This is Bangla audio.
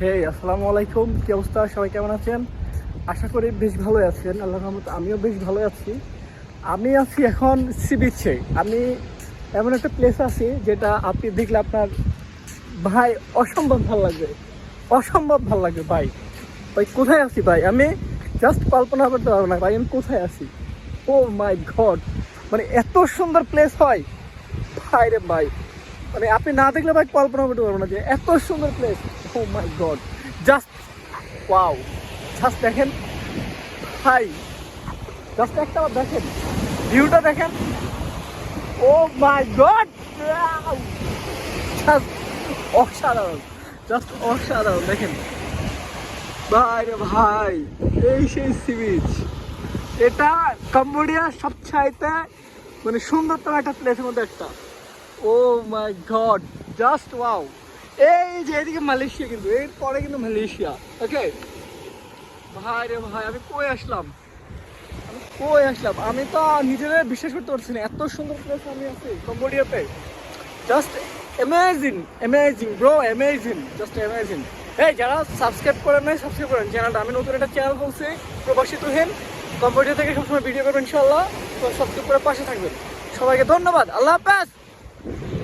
হে আসসালামু আলাইকুম। কি অবস্থা? সবাই কেমন আছেন? আশা করি বেশ ভালো আছেন। আল্লাহ রহমত আমিও বেশ ভালো আছি। আমি আছি এখন সি আমি এমন একটা প্লেস আছি যেটা আপনি দেখলে আপনার ভাই অসম্ভব ভালো লাগবে। অসম্ভব ভালো লাগবে, ভাই। ভাই, কোথায় আছি, ভাই? আমি জাস্ট কল্পনা করতে পারব না, ভাই, আমি কোথায় আছি? ও মাই ঘট মানে এত সুন্দর প্লেস হয়। ভাই রে ভাই মানে আপনি না দেখলে ভাই কল্পনা করতে পারব না যে এত সুন্দর place oh my god just wow just দেখেন। হাই জাস্ট একটা দেখেন। ভিউটা দেখেন। ও মাই গড জাস্ট অসাধারণ। জাস্ট অসাধারণ। দেখেন। ভাই রে ভাই, এই সেই সি বিচ এটা কম্বোডিয়ার সবচাইতে মানে সুন্দরতম একটা প্লেসের মধ্যে একটা। Oh my god just wow এই যে এদিকে মালয়েশিয়া কিন্তু এর পরে কিন্তু মালয়েশিয়া ওকে ভাই রে ভাই, আমি কই আসলাম? আমি কই আসলাম? আমি তো নিজেদের বিশ্বাস করতে পারছি না, এত সুন্দর প্লেস আমি আছি কম্বোডিয়াতে just amazing amazing bro amazing just amazing এই যারা সাবস্ক্রাইব করেন নাই সাবস্ক্রাইব করেন। চ্যানেলটা, আমি নতুন একটা চ্যানেল বলছি প্রবাসী তুহিন কম্পিউটার থেকে সবসময় ভিডিও করবেন ইনশাল্লাহ তো সাবস্ক্রাইব করে পাশে থাকবেন। সবাইকে ধন্যবাদ। আল্লাহ হাফেজ! Thank you.